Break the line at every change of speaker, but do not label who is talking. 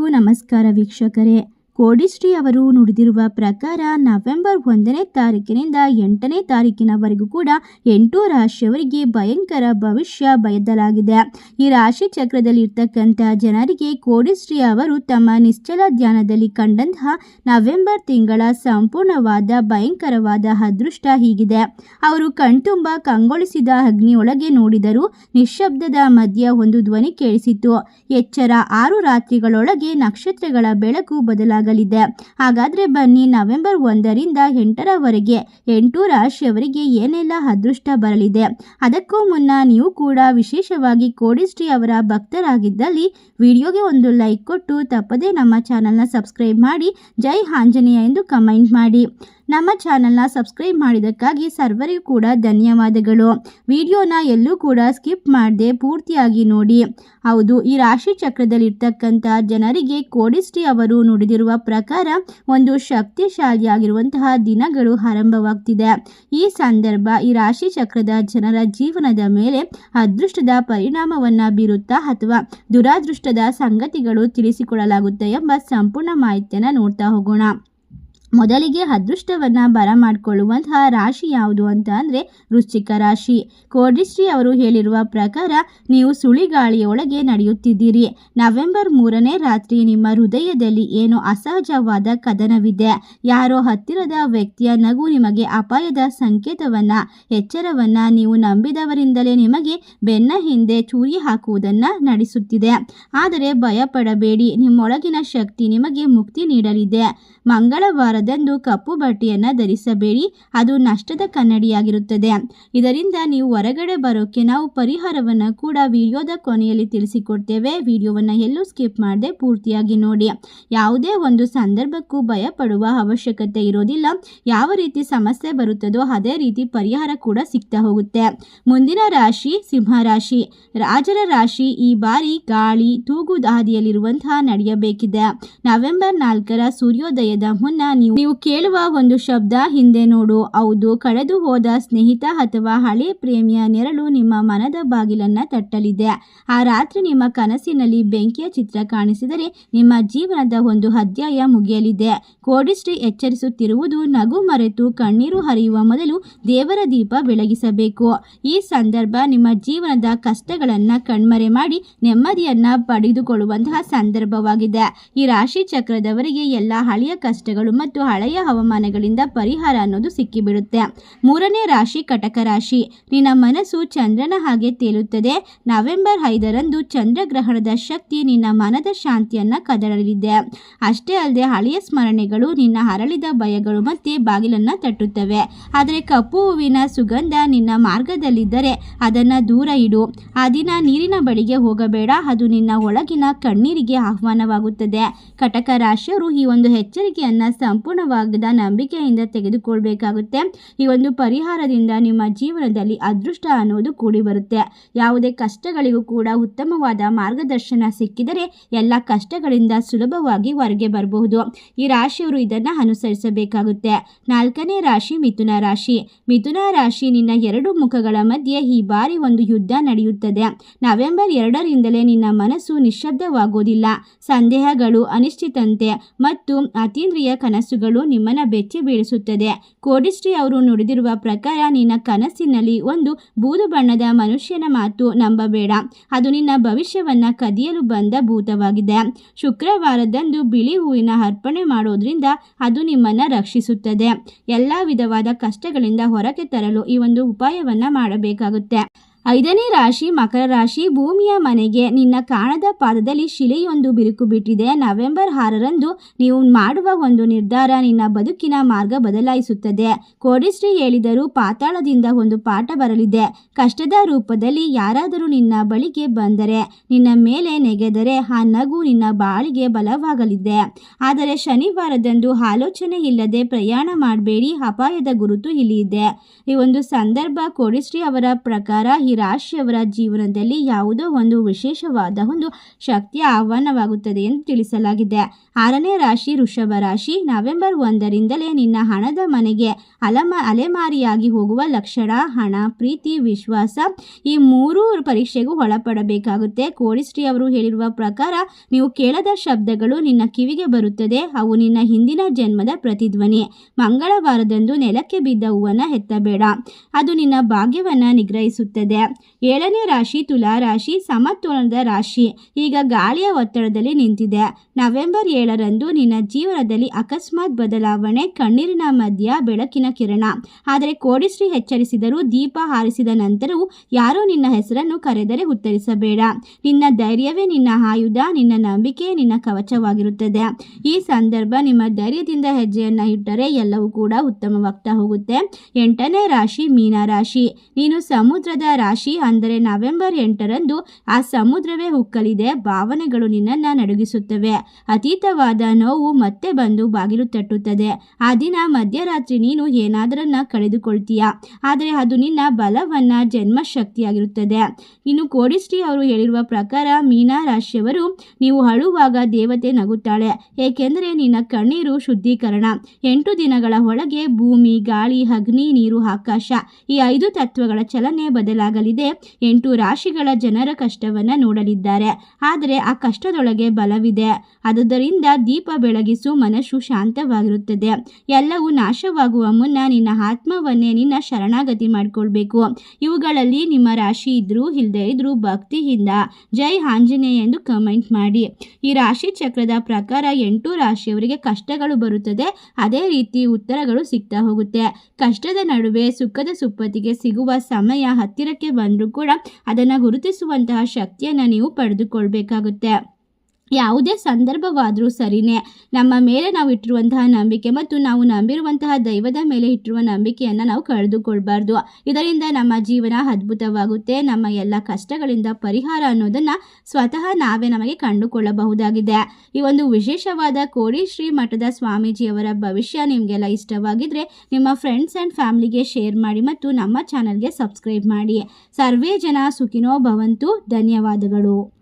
ಎಲ್ಲರಿಗೂ ನಮಸ್ಕಾರ ವೀಕ್ಷಕರೇ. ಕೋಡಿಶ್ರೀ ಅವರು ನುಡಿದಿರುವ ಪ್ರಕಾರ ನವೆಂಬರ್ ಒಂದನೇ ತಾರೀಕಿನಿಂದ ಎಂಟನೇ ತಾರೀಕಿನವರೆಗೂ ಕೂಡ ಎಂಟು ರಾಶಿಯವರಿಗೆ ಭಯಂಕರ ಭವಿಷ್ಯ ಬಯದಲಾಗಿದೆ. ಈ ರಾಶಿ ಚಕ್ರದಲ್ಲಿ ಇರ್ತಕ್ಕಂಥ ಜನರಿಗೆ ಕೋಡಿಶ್ರೀ ಅವರು ತಮ್ಮ ನಿಶ್ಚಲ ಧ್ಯಾನದಲ್ಲಿ ಕಂಡಂತಹ ನವೆಂಬರ್ ತಿಂಗಳ ಸಂಪೂರ್ಣವಾದ ಭಯಂಕರವಾದ ಅದೃಷ್ಟ ಹೀಗಿದೆ. ಅವರು ಕಣ್ತುಂಬ ಕಂಗೊಳಿಸಿದ ಅಗ್ನಿಯೊಳಗೆ ನೋಡಿದರು ನಿಶ್ಶಬ್ದದ ಮಧ್ಯ ಒಂದು ಧ್ವನಿ ಕೇಳಿಸಿತು ಎಚ್ಚರ ಆರು ರಾತ್ರಿಗಳೊಳಗೆ ನಕ್ಷತ್ರಗಳ ಬೆಳಕು ಬದಲಾಗಲಿದೆ ಹಾಗಾದ್ರೆ ಬನ್ನಿ ನವೆಂಬರ್ ಒಂದರಿಂದ ಎಂಟರವರೆಗೆ ಎಂಟು ರಾಶಿಯವರಿಗೆ ಏನೆಲ್ಲ ಅದೃಷ್ಟ ಬರಲಿದೆ. ಅದಕ್ಕೂ ಮುನ್ನ ನೀವು ಕೂಡ ವಿಶೇಷವಾಗಿ ಕೋಡಿಶ್ರೀ ಅವರ ಭಕ್ತರಾಗಿದ್ದಲ್ಲಿ ವಿಡಿಯೋಗೆ ಒಂದು ಲೈಕ್ ಕೊಟ್ಟು ತಪ್ಪದೇ ನಮ್ಮ ಚಾನಲ್ನ ಸಬ್ಸ್ಕ್ರೈಬ್ ಮಾಡಿ. ಜೈ ಆಂಜನೇಯ ಎಂದು ಕಮೆಂಟ್ ಮಾಡಿ. ನಮ್ಮ ಚಾನಲ್ನ ಸಬ್ಸ್ಕ್ರೈಬ್ ಮಾಡಿದ್ದಕ್ಕಾಗಿ ಸರ್ವರಿಗೂ ಕೂಡ ಧನ್ಯವಾದಗಳು. ವಿಡಿಯೋನ ಎಲ್ಲೂ ಕೂಡ ಸ್ಕಿಪ್ ಮಾಡದೆ ಪೂರ್ತಿಯಾಗಿ ನೋಡಿ. ಹೌದು, ಈ ರಾಶಿ ಚಕ್ರದಲ್ಲಿರ್ತಕ್ಕಂಥ ಜನರಿಗೆ ಕೋಡಿಸ್ಟಿ ಅವರು ನುಡಿದಿರುವ ಪ್ರಕಾರ ಒಂದು ಶಕ್ತಿಶಾಲಿಯಾಗಿರುವಂತಹ ದಿನಗಳು ಆರಂಭವಾಗ್ತಿದೆ. ಈ ಸಂದರ್ಭ ಈ ರಾಶಿ ಚಕ್ರದ ಜನರ ಜೀವನದ ಮೇಲೆ ಅದೃಷ್ಟದ ಪರಿಣಾಮವನ್ನು ಬೀರುತ್ತಾ ಅಥವಾ ದುರಾದೃಷ್ಟದ ಸಂಗತಿಗಳು ತಿಳಿಸಿಕೊಡಲಾಗುತ್ತೆ ಎಂಬ ಸಂಪೂರ್ಣ ಮಾಹಿತಿಯನ್ನು ನೋಡ್ತಾ ಹೋಗೋಣ. ಮೊದಲಿಗೆ ಅದೃಷ್ಟವನ್ನು ಬರಮಾಡಿಕೊಳ್ಳುವಂತಹ ರಾಶಿ ಯಾವುದು ಅಂತ ಅಂದರೆ ವೃಶ್ಚಿಕ ರಾಶಿ. ಕೋಡಿಶ್ರೀ ಅವರು ಹೇಳಿರುವ ಪ್ರಕಾರ ನೀವು ಸುಳಿಗಾಳಿಯೊಳಗೆ ನಡೆಯುತ್ತಿದ್ದೀರಿ. ನವೆಂಬರ್ ಮೂರನೇ ರಾತ್ರಿ ನಿಮ್ಮ ಹೃದಯದಲ್ಲಿ ಏನೋ ಅಸಹಜವಾದ ಕದನವಿದೆ? ಯಾರೋ ಹತ್ತಿರದ ವ್ಯಕ್ತಿಯ ನಗು ನಿಮಗೆ ಅಪಾಯದ ಸಂಕೇತವನ್ನು, ಎಚ್ಚರವನ್ನು ನೀವು ನಂಬಿದವರಿಂದಲೇ ನಿಮಗೆ ಬೆನ್ನ ಹಿಂದೆ ಚೂರಿ ಹಾಕುವುದನ್ನು ನಡೆಸುತ್ತಿದೆ. ಆದರೆ ಭಯಪಡಬೇಡಿ, ನಿಮ್ಮೊಳಗಿನ ಶಕ್ತಿ ನಿಮಗೆ ಮುಕ್ತಿ ನೀಡಲಿದೆ. ಮಂಗಳವಾರದಂದು ಕಪ್ಪು ಬಟ್ಟೆಯನ್ನು ಧರಿಸಬೇಡಿ. ಅದು ನಷ್ಟದ ಕನ್ನಡಿಯಾಗಿರುತ್ತದೆ. ಇದರಿಂದ ನೀವು ಹೊರಗಡೆ ಬರೋಕ್ಕೆ ನಾವು ಪರಿಹಾರವನ್ನು ಕೂಡ ವಿಡಿಯೋದ ಕೊನೆಯಲ್ಲಿ ತಿಳಿಸಿಕೊಡ್ತೇವೆ. ವಿಡಿಯೋವನ್ನು ಎಲ್ಲೂ ಸ್ಕಿಪ್ ಮಾಡದೆ ಪೂರ್ತಿಯಾಗಿ ನೋಡಿ. ಯಾವುದೇ ಒಂದು ಸಂದರ್ಭಕ್ಕೂ ಭಯಪಡುವ ಅವಶ್ಯಕತೆ ಇರೋದಿಲ್ಲ. ಯಾವ ರೀತಿ ಸಮಸ್ಯೆ ಬರುತ್ತದೋ ಅದೇ ರೀತಿ ಪರಿಹಾರ ಕೂಡ ಸಿಗ್ತಾ ಹೋಗುತ್ತೆ. ಮುಂದಿನ ರಾಶಿ ಸಿಂಹ ರಾಶಿ. ರಾಜರ ರಾಶಿ ಈ ಬಾರಿ ಗಾಳಿ, ತೂಗು ದಾದಿಯಲ್ಲಿರುವಂತಹ ನಡೆಯಬೇಕಿದೆ. ನವೆಂಬರ್ ನಾಲ್ಕರ ಸೂರ್ಯೋದಯದ ಮುನ್ನ ನೀವು ಕೇಳುವ ಒಂದು ಶಬ್ದ ಹಿಂದೆ ನೋಡು. ಹೌದು, ಕಳೆದು ಹೋದ ಸ್ನೇಹಿತ ಅಥವಾ ಹಳೆ ಪ್ರೇಮಿಯ ನೆರಳು ನಿಮ್ಮ ಮನದ ಬಾಗಿಲನ್ನ ತಟ್ಟಲಿದೆ. ಆ ರಾತ್ರಿ ನಿಮ್ಮ ಕನಸಿನಲ್ಲಿ ಬೆಂಕಿಯ ಚಿತ್ರ ಕಾಣಿಸಿದರೆ ನಿಮ್ಮ ಜೀವನದ ಒಂದು ಅಧ್ಯಾಯ ಮುಗಿಯಲಿದೆ. ಕೋಡಿಶ್ರೀ ಎಚ್ಚರಿಸುತ್ತಿರುವುದು ನಗು ಮರೆತು ಕಣ್ಣೀರು ಹರಿಯುವ ಮೊದಲು ದೇವರ ದೀಪ ಬೆಳಗಿಸಬೇಕು. ಈ ಸಂದರ್ಭ ನಿಮ್ಮ ಜೀವನದ ಕಷ್ಟಗಳನ್ನು ಕಣ್ಮರೆ ಮಾಡಿ ನೆಮ್ಮದಿಯನ್ನ ಪಡೆದುಕೊಳ್ಳುವಂತಹ ಸಂದರ್ಭವಾಗಿದೆ. ಈ ರಾಶಿ ಚಕ್ರದವರಿಗೆ ಎಲ್ಲ ಹಳೆಯ ಕಷ್ಟಗಳು ಮತ್ತು ಹಳೆಯ ಹವಾಮಾನಗಳಿಂದ ಪರಿಹಾರ ಅನ್ನೋದು ಸಿಕ್ಕಿಬಿಡುತ್ತೆ. ಮೂರನೇ ರಾಶಿ ಕಟಕ ರಾಶಿ. ನಿನ್ನ ಮನಸ್ಸು ಚಂದ್ರನ ಹಾಗೆ ತೇಲುತ್ತದೆ. ನವೆಂಬರ್ ಐದರಂದು ಚಂದ್ರಗ್ರಹಣದ ಶಕ್ತಿ ನಿನ್ನ ಮನದ ಶಾಂತಿಯನ್ನ ಕದಡಲಿದೆ. ಅಷ್ಟೇ ಅಲ್ಲದೆ ಹಳೆಯ ಸ್ಮರಣೆಗಳು ನಿನ್ನ ಹರಳಿದ ಭಯಗಳು ಮತ್ತೆ ಬಾಗಿಲನ್ನ ತಟ್ಟುತ್ತವೆ. ಆದರೆ ಕಪ್ಪು ಹೂವಿನ ಸುಗಂಧ ನಿನ್ನ ಮಾರ್ಗದಲ್ಲಿದ್ದರೆ ಅದನ್ನ ದೂರ ಇಡು. ಆ ದಿನ ನೀರಿನ ಬಳಿಗೆ ಹೋಗಬೇಡ. ಅದು ನಿನ್ನ ಒಳಗಿನ ಕಣ್ಣೀರಿಗೆ ಆಹ್ವಾನವಾಗುತ್ತದೆ. ಕಟಕ ರಾಶಿಯವರು ಈ ಒಂದು ಎಚ್ಚರಿಕೆಯನ್ನ ಸಂಪೂರ್ಣವಾದ ನಂಬಿಕೆಯಿಂದ ತೆಗೆದುಕೊಳ್ಬೇಕಾಗುತ್ತೆ. ಈ ಒಂದು ಪರಿಹಾರದಿಂದ ನಿಮ್ಮ ಜೀವನದಲ್ಲಿ ಅದೃಷ್ಟ ಅನ್ನೋದು ಕೂಡಿ ಬರುತ್ತೆ ಯಾವುದೇ ಕಷ್ಟಗಳಿಗೂ ಕೂಡ ಉತ್ತಮವಾದ ಮಾರ್ಗದರ್ಶನ ಸಿಕ್ಕಿದರೆ ಎಲ್ಲ ಕಷ್ಟಗಳಿಂದ ಸುಲಭವಾಗಿ ಹೊರಗೆ ಬರಬಹುದು. ಈ ರಾಶಿಯವರು ಇದನ್ನ ಅನುಸರಿಸಬೇಕಾಗುತ್ತೆ. ನಾಲ್ಕನೇ ರಾಶಿ ಮಿಥುನ ರಾಶಿ. ಮಿಥುನ ರಾಶಿ ನಿನ್ನ ಎರಡು ಮುಖಗಳ ಮಧ್ಯೆ ಈ ಬಾರಿ ಒಂದು ಯುದ್ಧ ನಡೆಯುತ್ತದೆ. ನವೆಂಬರ್ ಎರಡರಿಂದಲೇ ನಿನ್ನ ಮನಸ್ಸು ನಿಶ್ಶಬ್ದವಾಗೋದಿಲ್ಲ. ಸಂದೇಹಗಳು ಅನಿಶ್ಚಿತಂತೆ ಮತ್ತು ಅತೀಂದ್ರಿಯ ಕನಸುಗಳು ನಿಮ್ಮನ್ನ ಬೆಚ್ಚಿ ಬೀಳಿಸುತ್ತದೆ. ಕೋಡಿಶ್ರೀ ಅವರು ನುಡಿದಿರುವ ಪ್ರಕಾರ ನಿನ್ನ ಕನಸಿನಲ್ಲಿ ಒಂದು ಬೂದು ಬಣ್ಣದ ಮನುಷ್ಯನ ಮಾತು ನಂಬಬೇಡ. ಅದು ನಿನ್ನ ಭವಿಷ್ಯವನ್ನ ಕದಿಯಲು ಬಂದ ಭೂತವಾಗಿದೆ. ಶುಕ್ರವಾರದಂದು ಬಿಳಿ ಹೂವಿನ ಅರ್ಪಣೆ ಮಾಡೋದ್ರಿಂದ ಅದು ನಿಮ್ಮನ್ನ ರಕ್ಷಿಸುತ್ತದೆ. ಎಲ್ಲಾ ವಿಧವಾದ ಕಷ್ಟಗಳಿಂದ ಹೊರಗೆ ತರಲು ಈ ಒಂದು ಉಪಾಯವನ್ನ ಮಾಡಬೇಕಾಗುತ್ತೆ. ಐದನೇ ರಾಶಿ ಮಕರ ರಾಶಿ, ಭೂಮಿಯ ಮನೆಗೆ ನಿನ್ನ ಕಾಣದ ಪಾದದಲ್ಲಿ ಶಿಲೆಯೊಂದು ಬಿರುಕು ಬಿಟ್ಟಿದೆ. ನವೆಂಬರ್ ಆರರಂದು ನೀವು ಮಾಡುವ ಒಂದು ನಿರ್ಧಾರ ನಿನ್ನ ಬದುಕಿನ ಮಾರ್ಗ ಬದಲಾಯಿಸುತ್ತದೆ. ಕೋಡಿಶ್ರೀ ಹೇಳಿದರೂ ಪಾತಾಳದಿಂದ ಒಂದು ಪಾಠ ಬರಲಿದೆ. ಕಷ್ಟದ ರೂಪದಲ್ಲಿ ಯಾರಾದರೂ ನಿನ್ನ ಬಳಿಗೆ ಬಂದರೆ, ನಿನ್ನ ಮೇಲೆ ನೆಗೆದರೆ ಆ ನಗು ನಿನ್ನ ಬಾಳಿಗೆ ಬಲವಾಗಲಿದೆ. ಆದರೆ ಶನಿವಾರದಂದು ಆಲೋಚನೆ ಇಲ್ಲದೆ ಪ್ರಯಾಣ ಮಾಡಬೇಡಿ, ಅಪಾಯದ ಗುರುತು ಇಲ್ಲಿ ಇದೆ. ಈ ಒಂದು ಸಂದರ್ಭ ಕೋಡಿಶ್ರೀ ಅವರ ಪ್ರಕಾರ ಈ ರಾಶಿಯವರ ಜೀವನದಲ್ಲಿ ಯಾವುದೋ ಒಂದು ವಿಶೇಷವಾದ ಒಂದು ಶಕ್ತಿಯ ಆಹ್ವಾನವಾಗುತ್ತದೆ ಎಂದು ತಿಳಿಸಲಾಗಿದೆ. ಆರನೇ ರಾಶಿ ವೃಷಭ ರಾಶಿ. ನವೆಂಬರ್ ಒಂದರಿಂದಲೇ ನಿನ್ನ ಹಣದ ಮನೆಗೆ ಅಲಮ, ಅಲೆಮಾರಿಯಾಗಿ ಹೋಗುವ ಲಕ್ಷಣ, ಹಣ, ಪ್ರೀತಿ, ವಿಶ್ವಾಸ ಈ ಮೂರು ಪರೀಕ್ಷೆಗೂ ಒಳಪಡಬೇಕಾಗುತ್ತೆ. ಕೋಡಿಶ್ರೀ ಅವರು ಹೇಳಿರುವ ಪ್ರಕಾರ ನೀವು ಕೇಳದ ಶಬ್ದಗಳು ನಿನ್ನ ಕಿವಿಗೆ ಬರುತ್ತದೆ. ಅವು ನಿನ್ನ ಹಿಂದಿನ ಜನ್ಮದ ಪ್ರತಿಧ್ವನಿ. ಮಂಗಳವಾರದಂದು ನೆಲಕ್ಕೆ ಬಿದ್ದ ಹೂವನ್ನು ಎತ್ತಬೇಡ ಅದು ನಿನ್ನ ಭಾಗ್ಯವನ್ನು ನಿಗ್ರಹಿಸುತ್ತದೆ. ಏಳನೇ ರಾಶಿ, ತುಲಾ ರಾಶಿ, ಸಮತೋಲನದ ರಾಶಿ. ಈಗ ಗಾಳಿಯ ಒತ್ತಡದಲ್ಲಿ ನಿಂತಿದೆ. ನವೆಂಬರ್ ಏಳರಂದು ನಿನ್ನ ಜೀವನದಲ್ಲಿ ಅಕಸ್ಮಾತ್ ಬದಲಾವಣೆ, ಕಣ್ಣೀರಿನ ಮಧ್ಯ ಬೆಳಕಿನ ಕಿರಣ. ಆದರೆ ಕೋಡಿಶ್ರೀ ಎಚ್ಚರಿಸಿದರೂ ದೀಪ ಹಾರಿಸಿದ ನಂತರವೂ ಯಾರೋ ನಿನ್ನ ಹೆಸರನ್ನು ಕರೆದರೆ ಉತ್ತರಿಸಬೇಡ. ನಿನ್ನ ಧೈರ್ಯವೇ ನಿನ್ನ ಆಯುಧ, ನಿನ್ನ ನಂಬಿಕೆ ನಿನ್ನ ಕವಚವಾಗಿರುತ್ತದೆ. ಈ ಸಂದರ್ಭ ನಿಮ್ಮ ಧೈರ್ಯದಿಂದ ಹೆಜ್ಜೆಯನ್ನು ಇಟ್ಟರೆ ಎಲ್ಲವೂ ಕೂಡ ಉತ್ತಮವಾಗ್ತಾ ಹೋಗುತ್ತೆ. ಎಂಟನೇ ರಾಶಿ ಮೀನ ರಾಶಿ ನೀನು ಸಮುದ್ರದ ರಾಶಿ ಅಂದರೆ ನವೆಂಬರ್ ಎಂಟರಂದು ಆ ಸಮುದ್ರವೇ ಹುಕ್ಕಲಿದೆ, ಭಾವನೆಗಳು ನಿನ್ನನ್ನು ನಡುಗಿಸುತ್ತವೆ. ಅತೀತವಾದ ನೋವು ಮತ್ತೆ ಬಂದು ಬಾಗಿಲು ತಟ್ಟುತ್ತದೆ. ಆ ದಿನ ಮಧ್ಯರಾತ್ರಿ ನೀನು ಏನಾದರನ್ನ ಕಳೆದುಕೊಳ್ತೀಯ? ಆದರೆ ಅದು ನಿನ್ನ ಬಲವನ್ನ ಜನ್ಮ ಶಕ್ತಿಯಾಗಿರುತ್ತದೆ ಇನ್ನು ಕೋಡಿಶ್ರೀ ಅವರು ಹೇಳಿರುವ ಪ್ರಕಾರ ಮೀನಾ ರಾಶಿಯವರು, ನೀವು ಅಳುವಾಗ ದೇವತೆ ನಗುತ್ತಾಳೆ. ಏಕೆಂದರೆ ನಿನ್ನ ಕಣ್ಣೀರು ಶುದ್ಧೀಕರಣ. ಎಂಟು ದಿನಗಳ ಒಳಗೆ ಭೂಮಿ, ಗಾಳಿ, ಅಗ್ನಿ, ನೀರು, ಆಕಾಶ ಈ ಐದು ತತ್ವಗಳ ಚಲನೆ ಬದಲಾಗಲಿದೆ. ಎಂಟು ರಾಶಿಗಳ ಜನರ ಕಷ್ಟವನ್ನು ನೋಡಲಿದ್ದಾರೆ. ಆದರೆ ಆ ಕಷ್ಟದೊಳಗೆ ಬಲವಿದೆ. ಆದುದರಿಂದ ದೀಪ ಬೆಳಗಿಸು ಮನಸ್ಸು ಶಾಂತವಾಗಿರುತ್ತದೆ. ಎಲ್ಲವೂ ನಾಶವಾಗುವ ಮುನ್ನ ನಿನ್ನ ಆತ್ಮವನ್ನೇ ನಿನ್ನ ಶರಣಾಗತಿ ಮಾಡಿಕೊಳ್ಬೇಕು. ಇವುಗಳಲ್ಲಿ ನಿಮ್ಮ ರಾಶಿ ಇದ್ರೂ ಇಲ್ಲದೆ ಇದ್ರೂ ಭಕ್ತಿಯಿಂದ ಜೈ ಆಂಜನೇಯ ಎಂದು ಕಮೆಂಟ್ ಮಾಡಿ. ಈ ರಾಶಿ ಚಕ್ರದ ಪ್ರಕಾರ ಎಂಟು ರಾಶಿಯವರಿಗೆ ಕಷ್ಟಗಳು ಬರುತ್ತದೆ. ಅದೇ ರೀತಿ ಉತ್ತರಗಳು ಸಿಗ್ತಾ ಹೋಗುತ್ತೆ. ಕಷ್ಟದ ನಡುವೆ ಸುಖದ ಸುಪ್ಪತ್ತಿಗೆ ಸಿಗುವ ಸಮಯ ಹತ್ತಿರಕ್ಕೆ ಬಂದರೂ ಕೂಡ ಅದನ್ನು ಗುರುತಿಸುವಂತಹ ಶಕ್ತಿಯನ್ನು ನೀವು ಪಡೆದುಕೊಳ್ಬೇಕಾಗುತ್ತೆ. ಯಾವುದೇ ಸಂದರ್ಭವಾದರೂ ಸರಿನೇ. ನಮ್ಮ ಮೇಲೆ ನಾವು ಇಟ್ಟಿರುವಂತಹ ನಂಬಿಕೆ ಮತ್ತು ನಾವು ನಂಬಿರುವಂತಹ ದೈವದ ಮೇಲೆ ಇಟ್ಟಿರುವ ನಂಬಿಕೆಯನ್ನು ನಾವು ಕಳೆದುಕೊಳ್ಬಾರ್ದು. ಇದರಿಂದ ನಮ್ಮ ಜೀವನ ಅದ್ಭುತವಾಗುತ್ತೆ. ನಮ್ಮ ಎಲ್ಲ ಕಷ್ಟಗಳಿಂದ ಪರಿಹಾರ ಅನ್ನೋದನ್ನು ಸ್ವತಃ ನಾವೇ ನಮಗೆ ಕಂಡುಕೊಳ್ಳಬಹುದಾಗಿದೆ. ಈ ಒಂದು ವಿಶೇಷವಾದ ಕೋಡಿ ಶ್ರೀ ಮಠದ ಸ್ವಾಮೀಜಿಯವರ ಭವಿಷ್ಯ ನಿಮಗೆಲ್ಲ ಇಷ್ಟವಾಗಿದ್ದರೆ ನಿಮ್ಮ ಫ್ರೆಂಡ್ಸ್ ಆ್ಯಂಡ್ ಫ್ಯಾಮಿಲಿಗೆ ಶೇರ್ ಮಾಡಿ ಮತ್ತು ನಮ್ಮ ಚಾನಲ್ಗೆ ಸಬ್ಸ್ಕ್ರೈಬ್ ಮಾಡಿ. ಸರ್ವೇ ಜನ ಸುಖಿನೋ ಭವಂತು. ಧನ್ಯವಾದಗಳು.